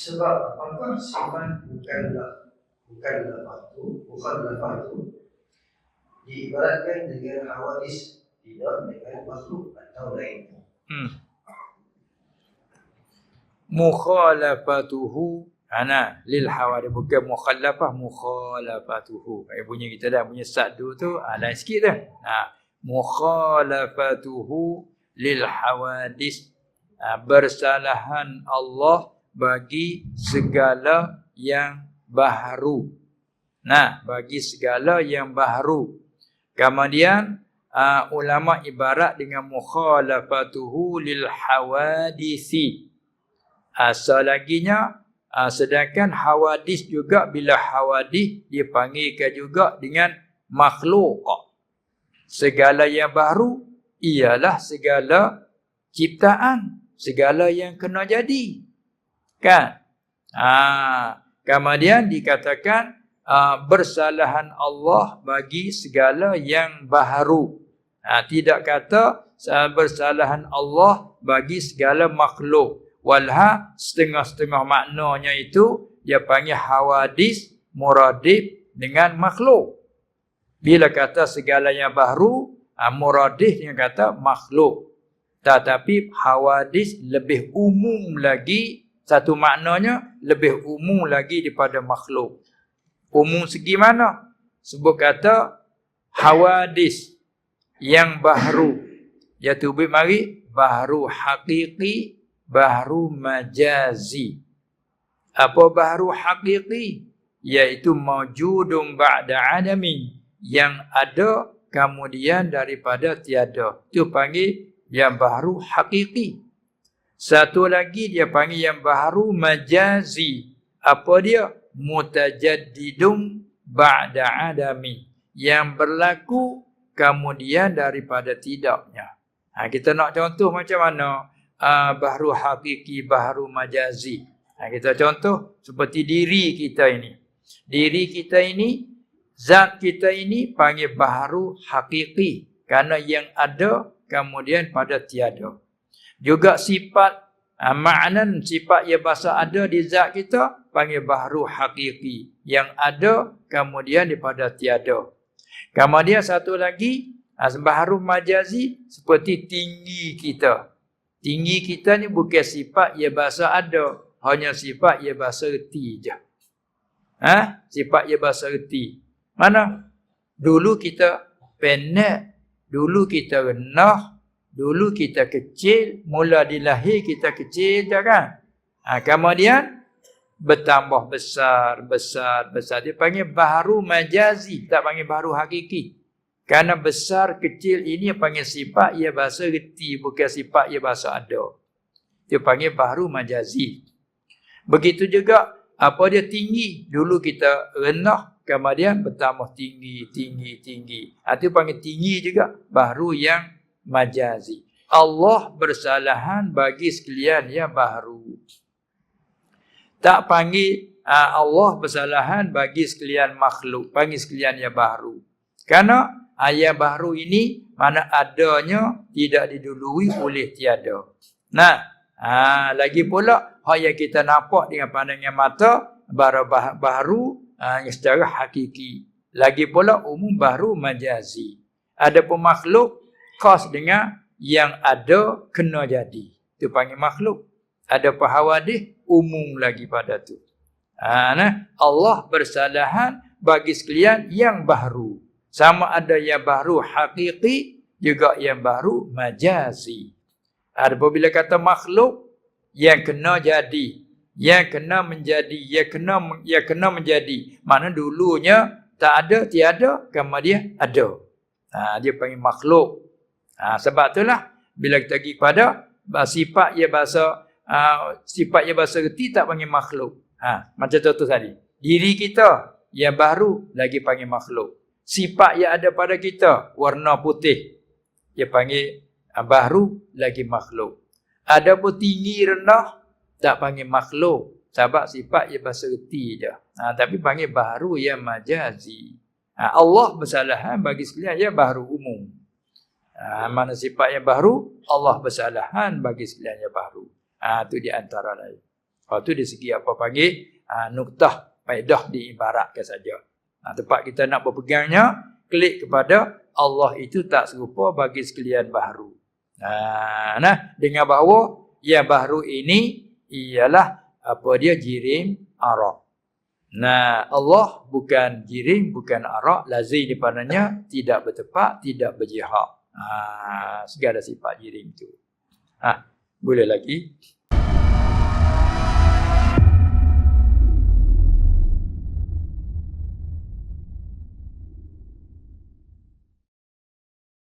sebab apakah sifat bukanlah bukanlah waktu, bukanlah waktu diibaratkan dengan hawadis tidak dengan makhluk atau lainnya. Hmm. Mukhalafatuhu ana lil hawadis bukan mukhalafah mukhalafatuhu. Kayak punya kita dah punya satu tu ah lain sikit dah. Ha mukhalafatuhu lil hawadis ha, bersalahan Allah bagi segala yang baharu. Nah, bagi segala yang baharu. Kemudian uh, ulama ibarat dengan mukhalafatuhu lil hawadisi. Asal laginya uh, sedangkan hawadis juga bila hawadis dipanggilkan juga dengan makhluk. Segala yang baru ialah segala ciptaan, segala yang kena jadi. Kan? Ah, kemudian dikatakan uh, bersalahan Allah bagi segala yang baharu. Ha, tidak kata uh, bersalahan Allah bagi segala makhluk. Walha setengah-setengah maknanya itu dia panggil hawadis muradib dengan makhluk. Bila kata segala yang baru, uh, muradib yang kata makhluk. Tetapi hawadis lebih umum lagi satu maknanya lebih umum lagi daripada makhluk. Umum segi mana? Sebut kata hawadis yang baharu. Ya tu mari baharu hakiki, baharu majazi. Apa baharu hakiki? Iaitu mawjudun ba'da adamin. Yang ada kemudian daripada tiada. Itu panggil yang baharu hakiki. Satu lagi dia panggil yang baru majazi. Apa dia? Mutajaddidum ba'da adami. Yang berlaku kemudian daripada tidaknya. Ha, kita nak contoh macam mana uh, baharu hakiki, baharu majazi. Ha, kita contoh seperti diri kita ini. Diri kita ini, zat kita ini panggil baharu hakiki. Karena yang ada kemudian pada tiada. Juga sifat uh, maknan sifat yang bahasa ada di zat kita panggil bahru hakiki yang ada kemudian daripada tiada. Kemudian satu lagi uh, bahru majazi seperti tinggi kita. Tinggi kita ni bukan sifat yang bahasa ada, hanya sifat yang bahasa reti je. Ha? Sifat yang bahasa reti. Mana? Dulu kita pendek, dulu kita rendah, Dulu kita kecil, mula dilahir kita kecil je kan. Ha, kemudian bertambah besar, besar, besar. Dia panggil baharu majazi, tak panggil baharu hakiki. Karena besar, kecil ini panggil sifat ia bahasa reti, bukan sifat ia bahasa ada. Dia panggil baharu majazi. Begitu juga apa dia tinggi. Dulu kita rendah, kemudian bertambah tinggi, tinggi, tinggi. Itu ha, panggil tinggi juga. Baharu yang majazi. Allah bersalahan bagi sekalian yang baru. Tak panggil uh, Allah bersalahan bagi sekalian makhluk, panggil sekalian yang baru. Karena ayat baru ini mana adanya tidak didului oleh tiada. Nah, ha, lagi pula hal yang kita nampak dengan pandangan mata baru baru ha, secara hakiki. Lagi pula umum baru majazi. Ada pun makhluk khas dengan yang ada kena jadi. Itu panggil makhluk. Ada pahawadih umum lagi pada tu. Ha, nah, Allah bersalahan bagi sekalian yang baru. Sama ada yang baru hakiki juga yang baru majazi. Ada bila kata makhluk yang kena jadi, yang kena menjadi, yang kena yang kena menjadi. Mana dulunya tak ada, tiada, kemudian ada. Ha, dia panggil makhluk. Ha, sebab itulah bila kita pergi kepada sifat ia bahasa uh, sifat ia bahasa reti tak panggil makhluk. Ha, macam contoh tadi. Diri kita yang baru lagi panggil makhluk. Sifat yang ada pada kita warna putih. Dia panggil uh, baru lagi makhluk. Ada pun tinggi rendah tak panggil makhluk. Sebab sifat ia bahasa reti je. Ha, tapi panggil baru yang majazi. Ha, Allah bersalahan bagi sekalian yang baru umum. Ha, mana sifat yang baru Allah bersalahan bagi sekalian yang baru. Ha, itu di antara lain. Lepas tu dari segi apa panggil uh, nuktah faedah diibaratkan saja. Nah, tempat kita nak berpegangnya klik kepada Allah itu tak serupa bagi sekalian baharu. Nah, nah dengan bahawa yang baharu ini ialah apa dia jirim arak. Nah, Allah bukan jirim, bukan arak, lazim di tidak bertepat, tidak berjihad. Ha, segala sifat jirim itu. Ha, boleh lagi.